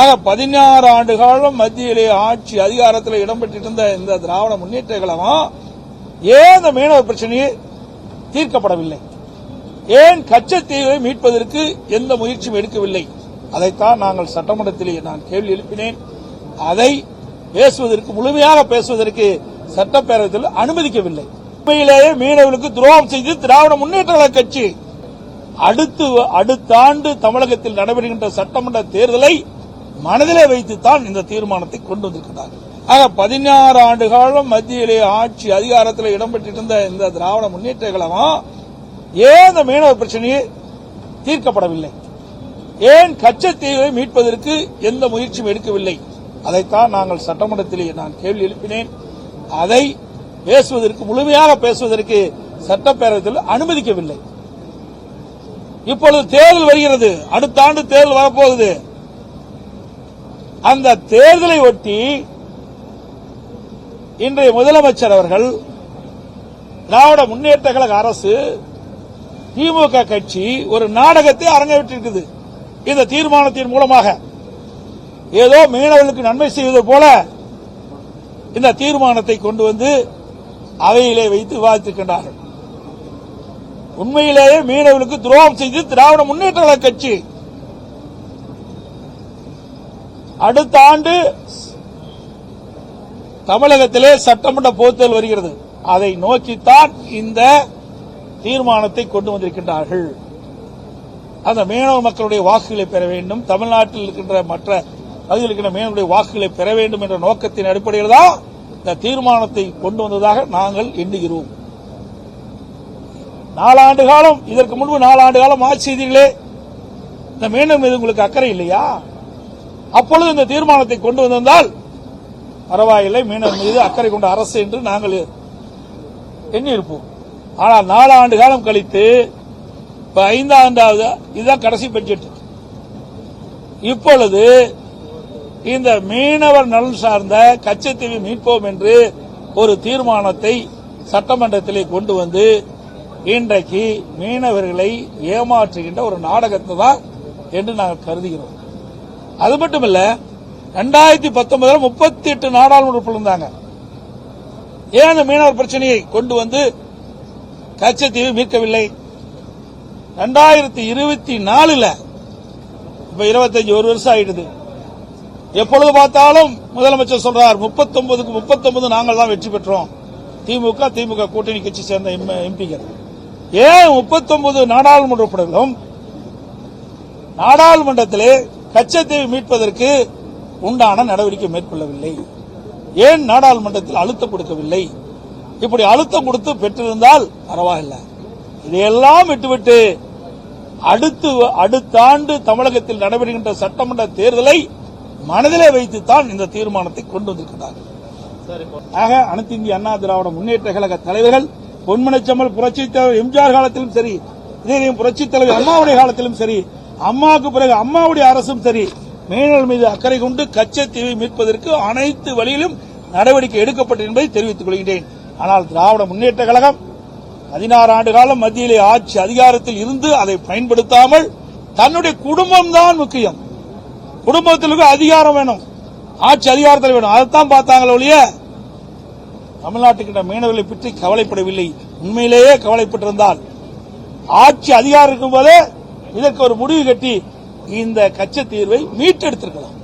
ஆக பதினாறு ஆண்டு காலம் மத்தியிலே ஆட்சி அதிகாரத்தில் இடம்பெற்றிருந்த இந்த திராவிட முன்னேற்ற கழகம் ஏன் இந்த மீனவ பிரச்சனையை தீர்க்கப்படவில்லை? ஏன் கச்சத்தீவை மீட்பதற்கு எந்த முயற்சியும் எடுக்கவில்லை? அதைத்தான் நாங்கள் சட்டமன்றத்திலே நான் கேள்வி எழுப்பினேன். அதை பேசுவதற்கு முழுமையாக பேசுவதற்கு சட்டப்பேரவையில் அனுமதிக்கவில்லை. உண்மையிலேயே மீனவர்களுக்கு துரோகம் செய்து திராவிட முன்னேற்ற கழக கட்சி அடுத்து அடுத்த ஆண்டு தமிழகத்தில் நடைபெறுகின்ற சட்டமன்ற தேர்தலை மனதிலே வைத்துத்தான் இந்த தீர்மானத்தை கொண்டு வந்திருக்கிறார்கள். ஆக பதினாறு ஆண்டு காலம் மத்தியிலே ஆட்சி அதிகாரத்தில் இடம்பெற்றிருந்த இந்த திராவிட முன்னேற்ற கழகம்? ஏன் இந்த மீனவ பிரச்சனையை தீர்க்கப்படவில்லை? ஏன் கச்சத்தீவை மீட்பதற்கு எந்த முயற்சியும் எடுக்கவில்லை? அதைத்தான் நாங்கள் சட்டமன்றத்திலே நான் கேள்வி எழுப்பினேன். அதை பேசுவதற்கு முழுமையாக பேசுவதற்கு சட்டப்பேரவையில் அனுமதிக்கவில்லை. இப்பொழுது தேர்தல் வருகிறது. அடுத்த ஆண்டு தேர்தல் வரப்போகுது. அந்த தேர்தலை ஒட்டி இன்றைய முதலமைச்சர் அவர்கள் திராவிட முன்னேற்ற கழக அரசு திமுக கட்சி ஒரு நாடகத்தை அரங்கேற்றிருக்குது. இந்த தீர்மானத்தின் மூலமாக. ஏதோ மீனவர்களுக்கு நன்மை செய்வது போல இந்த தீர்மானத்தை கொண்டு வந்து அவையிலே வைத்து விவாதித்திருக்கின்றார்கள். உண்மையிலேயே மீனவர்களுக்கு துரோகம் செய்து திராவிட முன்னேற்ற கழக கட்சி. அடுத்த ஆண்டு தமிழகத்திலே சட்டமன்ற பொதுத்தேர்தல் வருகிறது. அதை நோக்கித்தான் இந்த தீர்மானத்தை கொண்டு வந்திருக்கின்றார்கள். அந்த மீனவ மக்களுடைய வாக்குகளை பெற வேண்டும். தமிழ்நாட்டில் இருக்கின்ற மற்ற பகுதியில் இருக்கின்ற மீனவருடைய வாக்குகளை பெற வேண்டும் என்ற நோக்கத்தின் அடிப்படையில் தான் இந்த தீர்மானத்தை கொண்டு வந்ததாக நாங்கள் எண்ணுகிறோம். நாலாண்டு காலம் இதற்கு முன்பு நாலாண்டு காலம் ஆட்சி செய்தீர்களே. இந்த மீனவர் மீது உங்களுக்கு அக்கறை இல்லையா? அப்பொழுது இந்த தீர்மானத்தை கொண்டு வந்திருந்தால் பரவாயில்லை மீனவர் மீது அக்கறை கொண்ட அரசு என்று நாங்கள் எண்ணியிருப்போம். ஆனால் நாலாண்டு காலம் கழித்து இப்ப ஐந்தாண்டாவது இதுதான் கடைசி பட்ஜெட் இப்பொழுது இந்த மீனவர் நலன் சார்ந்த கச்சத்தீவை மீட்போம் என்று ஒரு தீர்மானத்தை சட்டமன்றத்திலே கொண்டு வந்து இன்றைக்கு மீனவர்களை ஏமாற்றுகின்ற ஒரு நாடகத்தை தான் என்று நாங்கள் கருதுகிறோம். அது மட்டும் இல்ல ரெண்டாயிரத்தி பத்தொன்பதுல முப்பத்தி எட்டு நாடாளுமன்ற உறுப்பினர் இருந்தாங்க. ஏன் அந்த மீனவர் பிரச்சனையை கொண்டு வந்து கச்சத்தீவு மீட்கவில்லை? ரெண்டாயிரத்தி இருபத்தி நாலுல இப்ப இருபத்தஞ்சு ஒரு வருஷம் ஆயிடுது. எப்பொழுது பார்த்தாலும் முதலமைச்சர் சொல்றார் முப்பத்தொன்பதுக்கு முப்பத்தொன்பது நாங்கள் தான் வெற்றி பெற்றோம். திமுக திமுக கூட்டணி கட்சி சேர்ந்த எம்பிகள் ஏன் முப்பத்தொன்பது நாடாளுமன்ற உறுப்பினர்களும் நாடாளுமன்றத்திலே கச்சத்தீவை மீட்பதற்கு உண்டான நடவடிக்கை மேற்கொள்ளவில்லை. ஏன் நாடாளுமன்றத்தில் அழுத்தம் கொடுக்கவில்லை? இப்படி அழுத்தம் கொடுத்து பெற்றிருந்தால் பரவாயில்லை. இதையெல்லாம் விட்டுவிட்டு அடுத்து அடுத்த ஆண்டு தமிழகத்தில் நடைபெறுகின்ற சட்டமன்ற தேர்தலை மனதிலே வைத்துத்தான் இந்த தீர்மானத்தை கொண்டு வந்திருக்கிறார்கள். ஆக அனைத்து இந்திய அண்ணா திராவிட முன்னேற்ற கழக தலைவர்கள் பொன்மனச்சம்மல் புரட்சித் தலைவர் எம்ஜிஆர் காலத்திலும் சரி இதே புரட்சித் தலைவர் அம்மாவுடைய காலத்திலும் சரி அம்மாவுக்கு பிறகு அம்மாவுடைய அரசும் சரி மீனவர் மீது அக்கறை கொண்டு கச்சத்தீவை மீட்பதற்கு அனைத்து வழியிலும் நடவடிக்கை எடுக்கப்பட்டது என்பதை தெரிவித்துக் கொள்கின்றேன். ஆனால் திராவிட முன்னேற்ற கழகம் பதினாறு ஆண்டு காலம் மத்தியிலே ஆட்சி அதிகாரத்தில் இருந்து அதை பயன்படுத்தாமல் தன்னுடைய குடும்பம் தான் முக்கியம். குடும்பத்திற்கு அதிகாரம் வேணும். ஆட்சி அதிகாரத்தில் வேணும். அதைத்தான் பார்த்தாங்களே ஒழிய தமிழ்நாட்டுக்கிட்ட மீனவர்களை பற்றி கவலைப்படவில்லை. உண்மையிலேயே கவலைப்பட்டிருந்தால். ஆட்சி அதிகாரம் இருக்கும் போதே இதற்கு ஒரு முடிவு கட்டி இந்த கச்ச தீர்வை மீட்டெடுத்திருக்கலாம்.